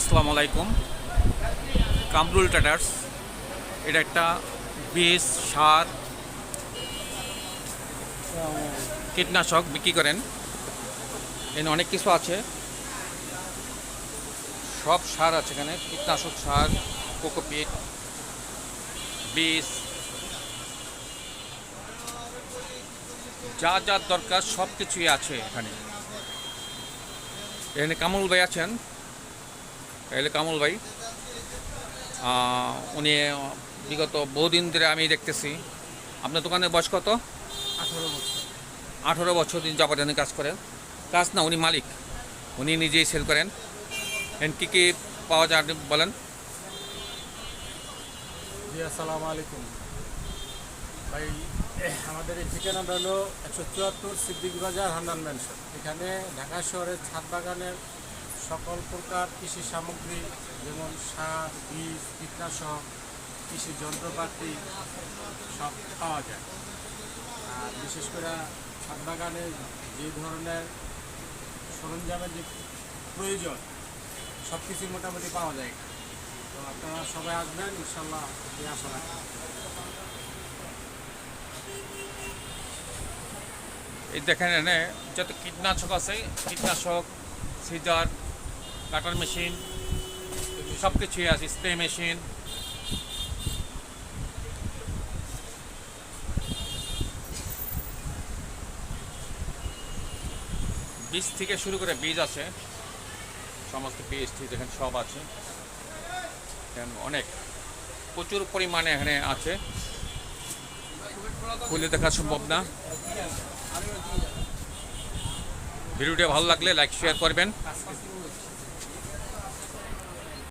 আসসালামু আলাইকুম। কামরুল ট্রেডার্স, এটা একটা বীজ, সার, কীটনাশক বিক্রি করেন। এখানে অনেক কিছু আছে। সব সার আছে এখানে, কীটনাশক সার, কোকোপিট, বীজ। যা যা দরকার সব কিছুই আছে এখানে। এখানে কামরুল ভাই আছেন। এলে কামল ভাই। উনি বিগত বহুদিন ধরে আমি দেখতেছি। আপনার দোকানের বয়স কত? আঠারো বছর। আঠেরো বছর দিন যাবত কাজ করেন। কাজ না উনি মালিক। উনি নিজেই সেল করেন। এন কী কী পাওয়া যায় আপনি বলেন? জি আসসালামু আলাইকুম। ভাই আমাদের এই ঠিকানাটা হলো একশো চুয়াত্তর সিদ্দিক বাজার হান্নান ম্যানশন। এখানে ঢাকা শহরের ছাদ বাগানের সকল প্রকার কৃষি সামগ্রী, যেমন সার, বীজ, কীটনাশক, কৃষি যন্ত্রপাতি, সব পাওয়া যায়। আর বিশেষ করে ছাদ বাগানে যে ধরনের সরঞ্জামের যে প্রয়োজন, সব কিছুই মোটামুটি পাওয়া যায়। তো আপনারা সবাই আসবেন ইনশাল্লাহ আশা রাখি। এই দেখেন এখানে যত কীটনাশক আছে, কীটনাশক, সিজার কাটার মেশিন সব কিছুই আছে স্প্রে মেশিন বীজ থেকে শুরু করে বীজ আছে। সমস্ত বীজ এখানে সব আছে। অনেক, প্রচুর পরিমাণে এখানে আছে। খুলে দেখা সম্ভব না। ভিডিওটা ভালো লাগলে লাইক শেয়ার করবেন।